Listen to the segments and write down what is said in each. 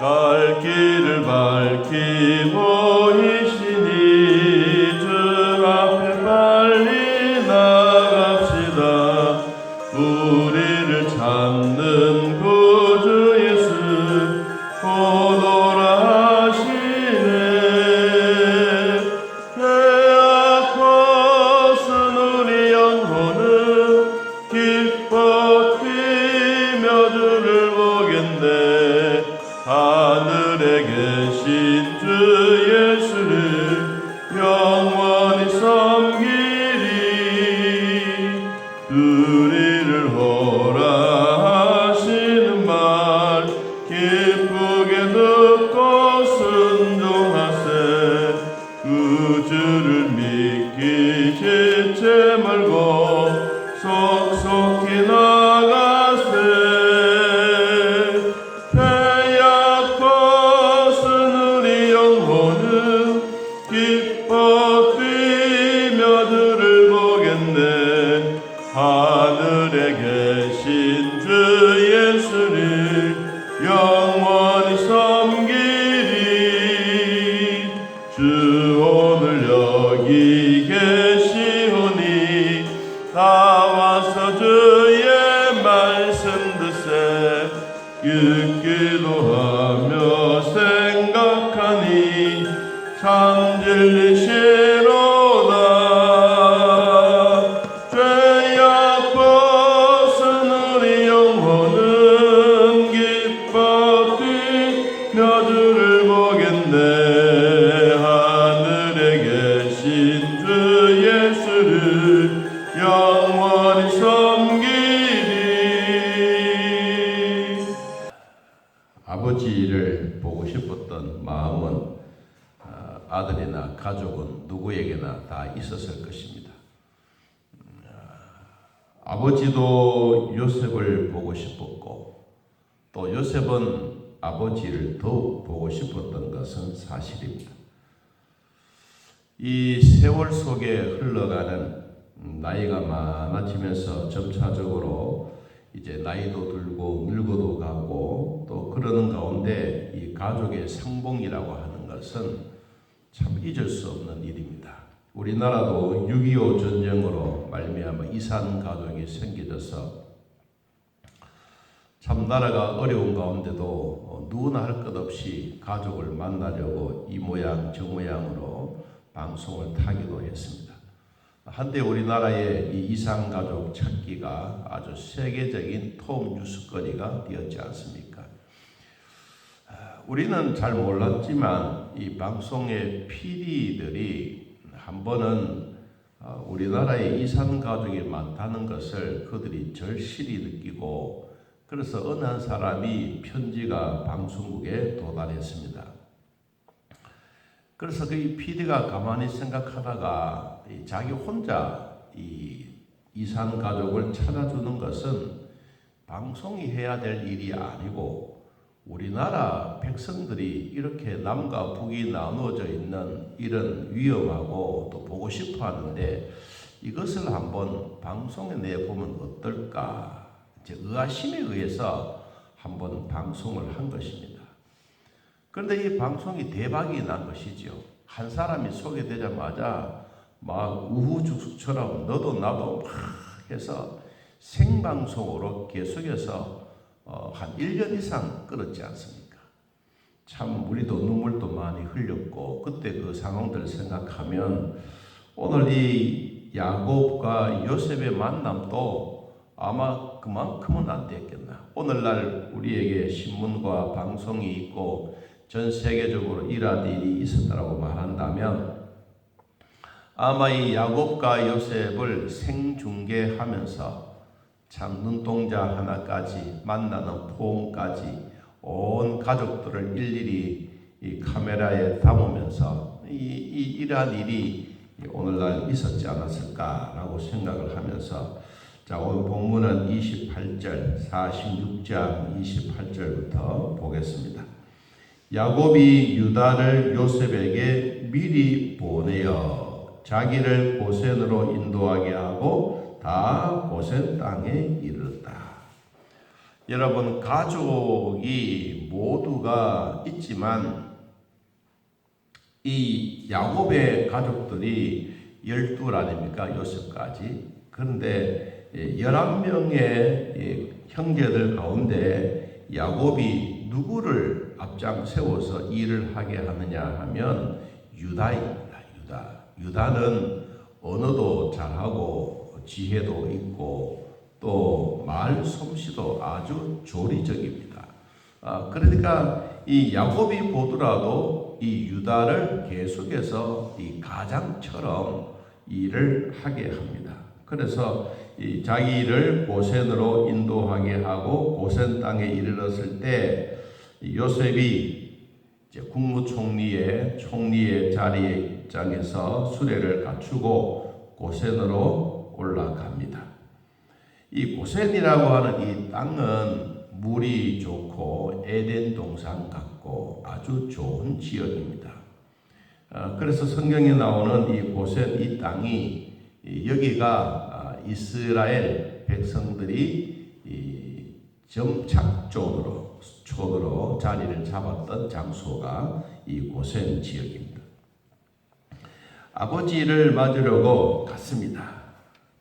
갈 길을 밝히 보이시 또 요셉은 아버지를 더욱 보고 싶었던 것은 사실입니다. 이 세월 속에 흘러가는 음, 나이가 많아지면서 점차적으로 이제 나이도 들고 늙어도 가고 또 그러는 가운데 이 가족의 상봉이라고 하는 것은 참 잊을 수 없는 일입니다. 우리나라도 6.25 전쟁으로 말미암아 이산 가족이 생겨져서 참 나라가 어려운 가운데도 어, 누구나 할 것 없이 가족을 만나려고 이 모양 저 모양으로 방송을 타기도 했습니다. 한때 우리나라의 이 이상 가족 찾기가 아주 세계적인 톱 뉴스거리가 되었지 않습니까? 아, 우리는 잘 몰랐지만 이 방송의 PD들이 한 번은 어, 우리나라에 이산 가족이 많다는 것을 그들이 절실히 느끼고 그래서 어느 한 사람이 편지가 방송국에 도달했습니다. 그래서 그 PD가 가만히 생각하다가 이 자기 혼자 이 이산 가족을 찾아주는 것은 방송이 해야 될 일이 아니고 우리나라 백성들이 이렇게 남과 북이 나누어져 있는 이런 위험하고 또 보고 싶어 하는데 이것을 한번 방송에 내보면 어떨까? 이제 의아심에 의해서 한번 방송을 한 것입니다. 그런데 이 방송이 대박이 난 것이죠. 한 사람이 소개되자마자 막 우후죽순처럼 너도 나도 막 해서 생방송으로 계속해서 어, 한 1년 이상 끌었지 않습니까? 참 우리도 눈물도 많이 흘렸고 그때 그 상황들 생각하면 오늘 이 야곱과 요셉의 만남도 아마 그만큼은 안 됐겠나. 오늘날 우리에게 신문과 방송이 있고 전 세계적으로 이러한 일이 있었다고 말한다면 아마 이 야곱과 요셉을 생중계하면서 참 눈동자 하나까지 만나는 포옹까지 온 가족들을 일일이 이 카메라에 담으면서 이, 이 이러한 일이 오늘날 있었지 않았을까라고 생각을 하면서 자 오늘 본문은 28절 46장 28절부터 보겠습니다. 야곱이 유다를 요셉에게 미리 보내어 자기를 고센으로 인도하게 하고 다 고센 땅에 이르렀다. 여러분 가족이 모두가 있지만 이 야곱의 가족들이 열둘 아닙니까 요셉까지 그런데 예, 열한 명의 형제들 가운데 야곱이 누구를 앞장 세워서 일을 하게 하느냐 하면 유다입니다. 유다. 유다는 언어도 잘하고 지혜도 있고 또 말 솜씨도 아주 조리적입니다. 아, 그러니까 이 야곱이 보더라도 이 유다를 계속해서 이 가장처럼 일을 하게 합니다. 그래서 이 자기를 고센으로 인도하게 하고 고센 땅에 이르렀을 때 요셉이 국무총리의 총리의 자리에 입장에서 수레를 갖추고 고센으로 올라갑니다. 이 고센이라고 하는 이 땅은 물이 좋고 에덴 동산 같고 아주 좋은 지역입니다. 아, 그래서 성경에 나오는 이 고센 이 땅이 이 여기가 아, 이스라엘 백성들이 이 점착촌으로 촌으로 자리를 잡았던 장소가 이 고센 지역입니다. 아버지를 맞으려고 갔습니다.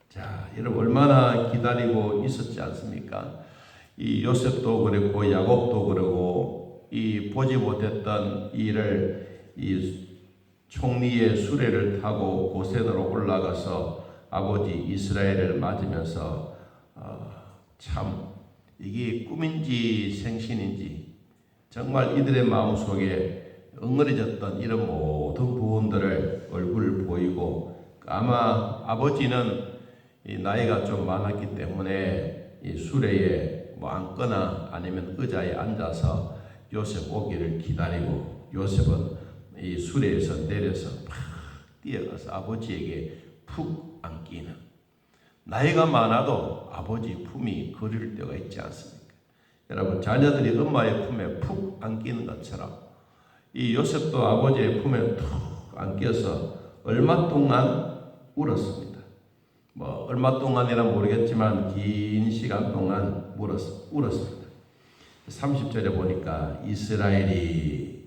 자, 여러분 얼마나 기다리고 있었지 않습니까? 이 요셉도 그랬고 야곱도 그러고 이 보지 못했던 일을 이 총리의 수레를 타고 고센으로 올라가서 아버지 이스라엘을 맞으면서 어, 참 이게 꿈인지 생신인지 정말 이들의 마음 속에 엉거려졌던 이런 모든 부분들을 얼굴 보이고 아마 아버지는 이 나이가 좀 많았기 때문에 이 수레에 뭐 앉거나 아니면 의자에 앉아서 요셉 오기를 기다리고 요셉은 이 수레에서 내려서 팍 뛰어가서 아버지에게 푹 안기는 나이가 많아도 아버지 품이 그릴 때가 있지 않습니까? 여러분 자녀들이 엄마의 품에 푹 안기는 것처럼 이 요셉도 아버지의 품에 툭 안겨서 얼마 동안 울었습니다. 뭐 얼마 동안이라 모르겠지만 긴 시간 동안 울었, 울었습니다. 30절에 보니까 이스라엘이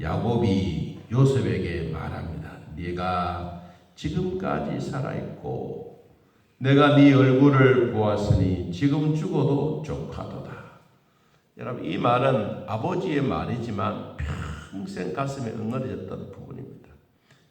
야곱이 요셉에게 말합니다. 네가 지금까지 살아 있고 내가 네 얼굴을 보았으니 지금 죽어도 족하도다. 여러분 이 말은 아버지의 말이지만 평생 가슴에 응어려졌던 부분입니다.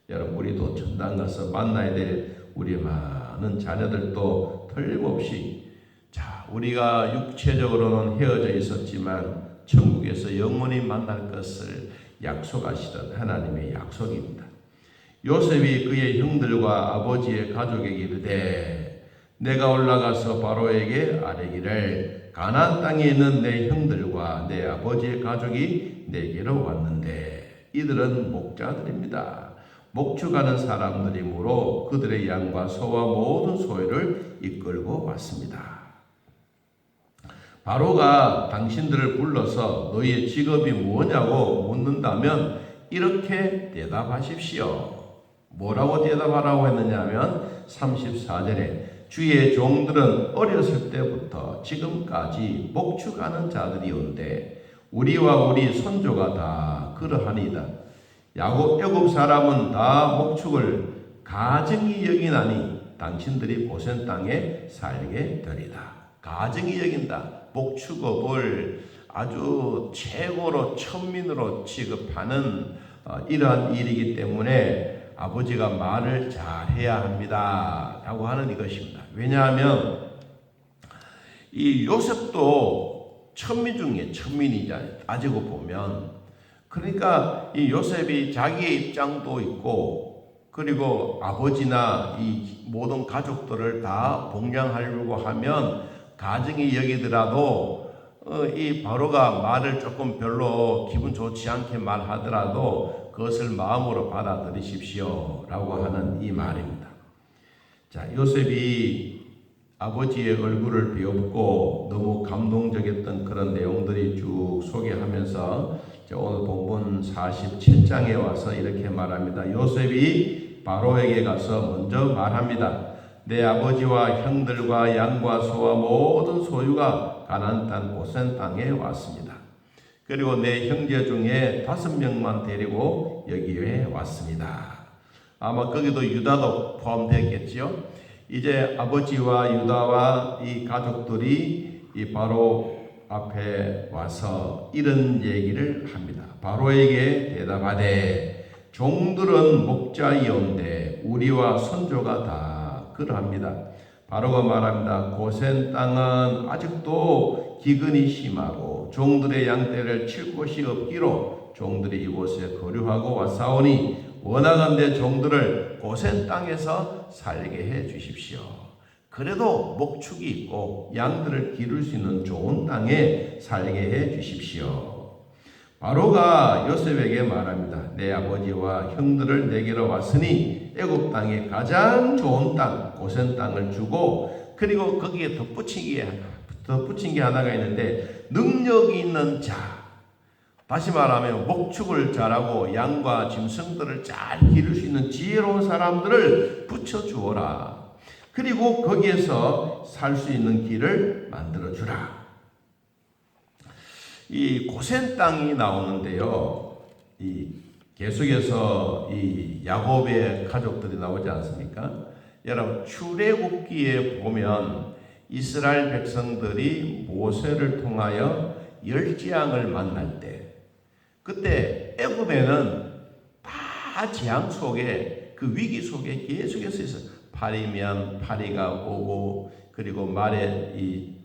여러분 우리도 천당 가서 만나야 될 우리 많은 자녀들도 틀림없이 자 우리가 육체적으로는 헤어져 있었지만 천국에서 영원히 만날 것을 약속하시던 하나님의 약속입니다. 요셉이 그의 형들과 아버지의 가족에게 이르되 내가 올라가서 바로에게 아뢰기를 가나안 땅에 있는 내 형들과 내 아버지의 가족이 내게로 왔는데 이들은 목자들입니다. 목축하는 사람들이므로 그들의 양과 소와 모든 소유를 이끌고 왔습니다. 바로가 당신들을 불러서 너희의 직업이 무엇냐고 묻는다면 이렇게 대답하십시오. 뭐라고 대답하라고 했느냐면 34절에 주의 종들은 어렸을 때부터 지금까지 목축하는 자들이온데 우리와 우리 손조가 다 그러하니이다. 야곱 애굽 사람은 다 목축을 가증히 여기나니 당신들이 고센 땅에 살게 되리다. 가증히 여긴다. 목축업을 아주 최고로 천민으로 취급하는 어, 이러한 일이기 때문에 아버지가 말을 잘 해야 합니다. 라고 하는 이것입니다. 왜냐하면 이 요셉도 천민 중에 천민이잖아요. 따지고 보면. 그러니까 이 요셉이 자기의 입장도 있고 그리고 아버지나 이 모든 가족들을 다 봉양하려고 하면 가정이 여기더라도 어, 이 바로가 말을 조금 별로 기분 좋지 않게 말하더라도 그것을 마음으로 받아들이십시오. 라고 하는 이 말입니다. 자, 요셉이 아버지의 얼굴을 비웃고 너무 감동적이었던 그런 내용들이 쭉 소개하면서 오늘 본문 47장에 와서 이렇게 말합니다. 요셉이 바로에게 가서 먼저 말합니다. 내 아버지와 형들과 양과 소와 모든 소유가 가나안 땅 고센 땅에 왔습니다. 그리고 내 형제 중에 다섯 명만 데리고 여기에 왔습니다. 아마 거기도 유다도 포함되었겠지요. 이제 아버지와 유다와 이 가족들이 이 바로 앞에 와서 이런 얘기를 합니다. 바로에게 대답하되 종들은 목자이온데 우리와 선조가 다 그러합니다. 바로가 말합니다. 고센 땅은 아직도 기근이 심하고 종들의 양떼를 칠 곳이 없기로 종들이 이곳에 거류하고 왔사오니 원하건대 종들을 고센 땅에서 살게 해 주십시오. 그래도 목축이 있고 양들을 기를 수 있는 좋은 땅에 살게 해 주십시오. 바로가 요셉에게 말합니다. 내 아버지와 형들을 내게로 왔으니 애굽 땅의 가장 좋은 땅 고센 땅을 주고 그리고 거기에 게 덧붙인 게 하나가 있는데 능력이 있는 자 다시 말하면 목축을 잘하고 양과 짐승들을 잘 기를 수 있는 지혜로운 사람들을 붙여 주어라. 그리고 거기에서 살 수 있는 길을 만들어 주라. 이 고센 땅이 나오는데요. 이 계속해서 이 야곱의 가족들이 나오지 않습니까? 여러분 출애굽기에 보면 이스라엘 백성들이 모세를 통하여 열 재앙을 만날 때 그때 애굽에는 다 재앙 속에 그 위기 속에 계속해서 있어 파리면 파리가 오고 그리고 말에 이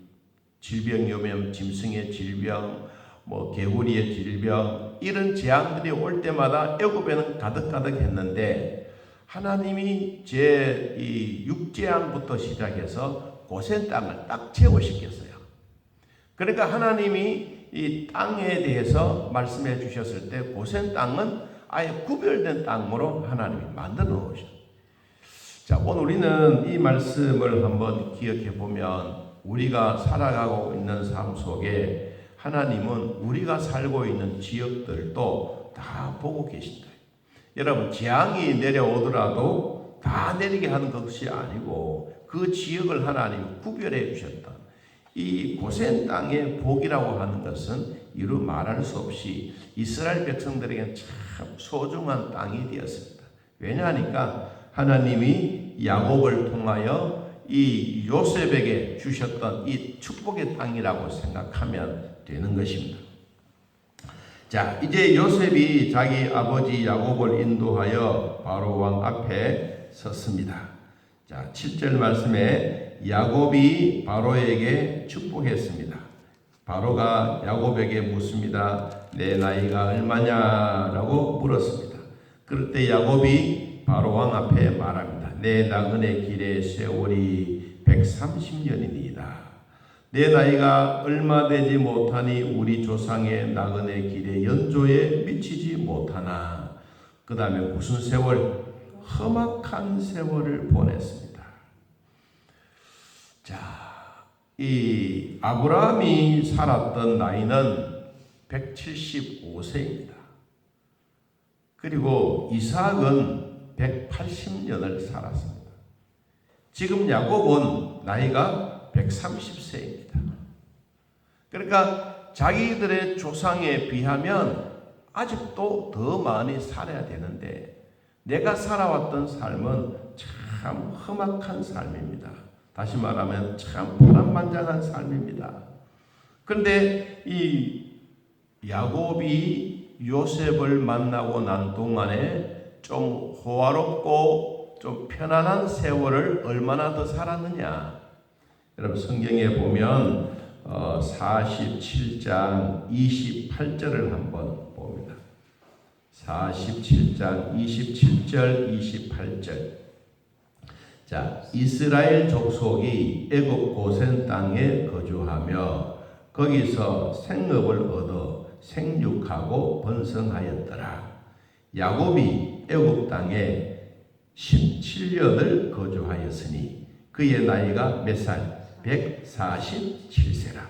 질병이 오면 짐승의 질병 뭐 개구리의 질병 이런 재앙들이 올 때마다 애굽에는 가득가득했는데 하나님이 제 이 육재앙부터 시작해서 고센 땅을 딱 채워시켰어요. 그러니까 하나님이 이 땅에 대해서 말씀해 주셨을 때 고센 땅은 아예 구별된 땅으로 하나님이 만들어 놓으셨어요. 자, 오늘 우리는 이 말씀을 한번 기억해 보면 우리가 살아가고 있는 삶 속에 하나님은 우리가 살고 있는 지역들도 다 보고 계신다. 여러분, 재앙이 내려오더라도 다 내리게 하는 것이 아니고 그 지역을 하나님 구별해 주셨다. 이 고센 땅의 복이라고 하는 것은 이루 말할 수 없이 이스라엘 백성들에게는 참 소중한 땅이 되었습니다. 왜냐하니까 하나님이 야곱을 통하여 이 요셉에게 주셨던 이 축복의 땅이라고 생각하면 되는 것입니다. 자, 이제 요셉이 자기 아버지 야곱을 인도하여 바로 왕 앞에 섰습니다. 자, 7절 말씀에 야곱이 바로에게 축복했습니다. 바로가 야곱에게 묻습니다. 내 나이가 얼마냐라고 물었습니다. 그럴 때 야곱이 바로 왕 앞에 말합니다. 내 나그네 길의 세월이 130년이니이다. 내 나이가 얼마 되지 못하니 우리 조상의 나그네 길의 연조에 미치지 못하나. 그 다음에 무슨 세월? 험악한 세월을 보냈습니다. 자, 이 아브라함이 살았던 나이는 175세입니다. 그리고 이삭은 180년을 살았습니다. 지금 야곱은 나이가 130세입니다. 그러니까 자기들의 조상에 비하면 아직도 더 많이 살아야 되는데 내가 살아왔던 삶은 참 험악한 삶입니다. 다시 말하면 참 파란만장한 삶입니다. 그런데 이 야곱이 요셉을 만나고 난 동안에 좀 호화롭고 좀 편안한 세월을 얼마나 더 살았느냐. 여러분 성경에 보면 47장 28절을 한번 봅니다. 47장 27절 28절 자 이스라엘 족속이 애굽 고센 땅에 거주하며 거기서 생업을 얻어 생육하고 번성하였더라 야곱이 애굽 땅에 17년을 거주하였으니 그의 나이가 몇 살? 147세라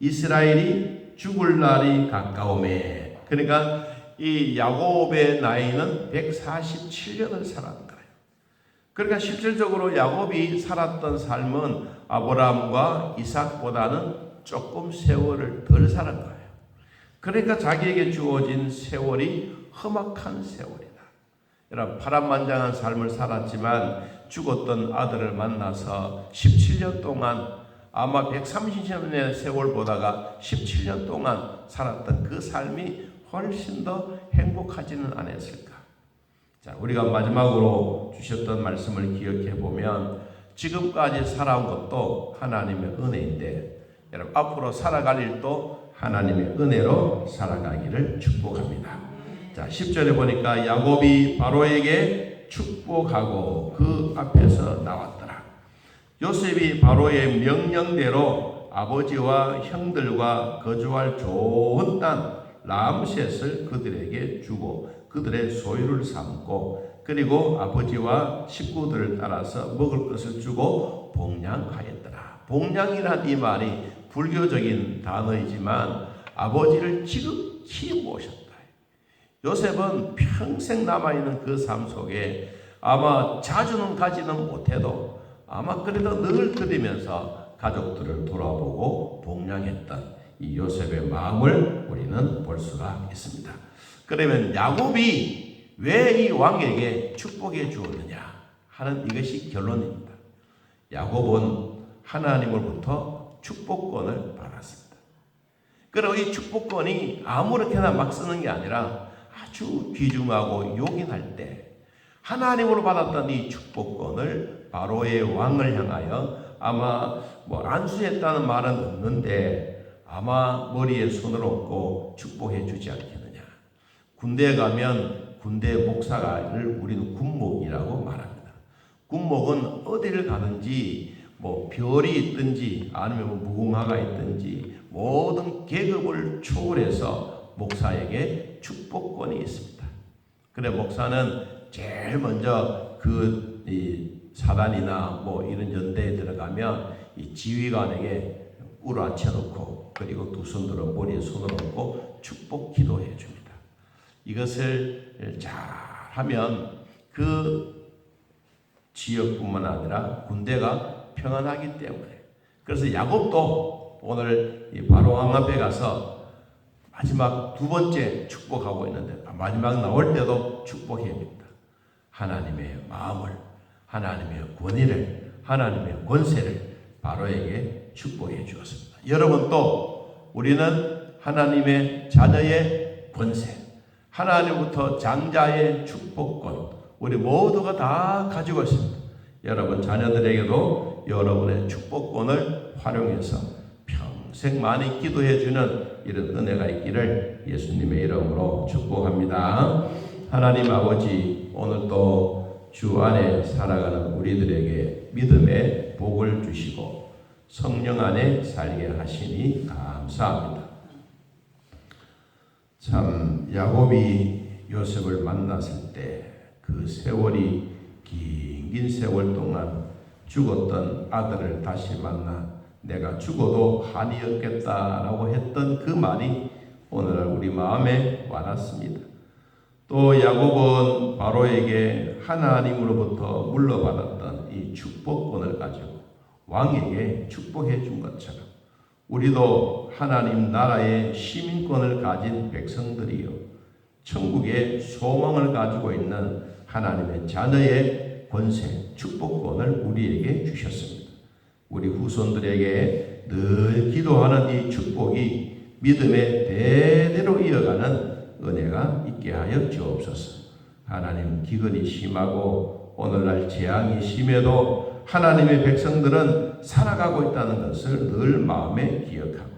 이스라엘이 죽을 날이 가까움에 그러니까 이 야곱의 나이는 147년을 살았는 거예요. 그러니까 실질적으로 야곱이 살았던 삶은 아브라함과 이삭보다는 조금 세월을 덜 살은 거예요. 그러니까 자기에게 주어진 세월이 험악한 세월이다. 여러분 파란만장한 삶을 살았지만 죽었던 아들을 만나서 17년 동안 아마 130년의 세월 보다가 17년 동안 살았던 그 삶이 훨씬 더 행복하지는 않았을까. 자, 우리가 마지막으로 주셨던 말씀을 기억해 보면 지금까지 살아온 것도 하나님의 은혜인데 여러분 앞으로 살아갈 일도 하나님의 은혜로 살아가기를 축복합니다. 자, 10절에 보니까 야곱이 바로에게 축복하고 그 앞에서 나왔더라. 요셉이 바로의 명령대로 아버지와 형들과 거주할 좋은 땅 람셋을 그들에게 주고 그들의 소유를 삼고 그리고 아버지와 식구들을 따라서 먹을 것을 주고 복량하였더라. 복량이란 이 말이 불교적인 단어이지만 아버지를 지극히 모셨다. 요셉은 평생 남아있는 그 삶 속에 아마 자주는 가지는 못해도 아마 그래도 늘 드리면서 가족들을 돌아보고 복량했던 이 요셉의 마음을 우리는 볼 수가 있습니다. 그러면 야곱이 왜 이 왕에게 축복해 주었느냐 하는 이것이 결론입니다. 야곱은 하나님으로부터 축복권을 받았습니다. 그리고 이 축복권이 아무렇게나 막 쓰는 게 아니라 아주 귀중하고 요긴할 때 하나님으로 받았던 이 축복권을 바로의 왕을 향하여 아마 뭐 안수했다는 말은 없는데 아마 머리에 손을 얹고 축복해 주지 않겠느냐. 군대에 가면 군대 목사를 우리는 군목이라고 말합니다. 군목은 어디를 가든지 뭐 별이 있든지 아니면 뭐 무궁화가 있든지 모든 계급을 초월해서 목사에게 축복권이 있습니다. 그래 목사는 제일 먼저 그이 사단이나 뭐 이런 연대에 들어가면 이 지휘관에게 꿇어 앉혀놓고 그리고 두 손으로 머리에 손을 얹고 축복 기도해 줍니다. 이것을 잘 하면 그 지역뿐만 아니라 군대가 평안하기 때문에 그래서 야곱도 오늘 이 바로 왕 앞에 가서 마지막 두 번째 축복하고 있는데 마지막 나올 때도 축복해야 됩니다. 하나님의 마음을 하나님의 권위를 하나님의 권세를 바로에게 축복해 주었습니다. 여러분 또 우리는 하나님의 자녀의 권세 하나님부터 장자의 축복권 우리 모두가 다 가지고 있습니다. 여러분 자녀들에게도 여러분의 축복권을 활용해서 평생 많이 기도해 주는 이런 은혜가 있기를 예수님의 이름으로 축복합니다. 하나님 아버지 오늘 또주 안에 살아가는 우리들에게 믿음의 복을 주시고 성령 안에 살게 하시니 감사합니다. 참 야곱이 요셉을 만났을 때 그 세월이 긴 긴 세월 동안 죽었던 아들을 다시 만나 내가 죽어도 한이 없겠다라고 했던 그 말이 오늘날 우리 마음에 와닿습니다. 또 야곱은 바로에게 하나님으로부터 물러받았던 이 축복권을 가지고 왕에게 축복해 준 것처럼 우리도 하나님 나라의 시민권을 가진 백성들이요 천국의 소망을 가지고 있는 하나님의 자녀의 권세, 축복권을 우리에게 주셨습니다. 우리 후손들에게 늘 기도하는 이 축복이 믿음의 대대로 이어가는 은혜가 있게 하여 주옵소서. 하나님 기근이 심하고 오늘날 재앙이 심해도 하나님의 백성들은 살아가고 있다는 것을 늘 마음에 기억하고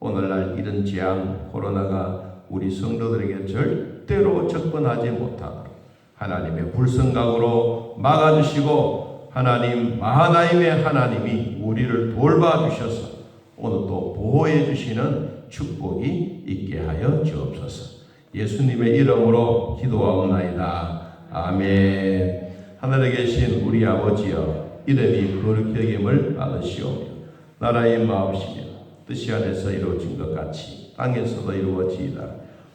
오늘날 이런 재앙 코로나가 우리 성도들에게 절대로 접근하지 못하도록 하나님의 불성각으로 막아주시고 하나님 마하나임의 하나님이 우리를 돌봐주셔서 오늘 또 보호해 주시는 축복이 있게 하여 주옵소서. 예수님의 이름으로 기도하옵나이다. 아멘. 하늘에 계신 우리 아버지여 이름이 거룩히 여김을 받으시오며 나라의 마음이시며 뜻이 안에서 이루어진 것 같이 땅에서도 이루어지이다.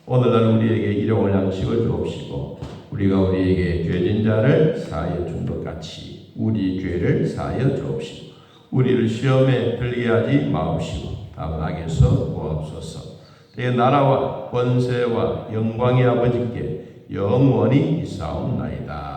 오늘날 우리에게 일용할 양식을 주옵시고 우리가 우리에게 죄진 자를 사하여 준 것 같이 우리 죄를 사하여 주옵시고 우리를 시험에 들게 하지 마옵시고 다만 악에서 구하옵소서. 내 나라와 권세와 영광의 아버지께 영원히 있사옵나이다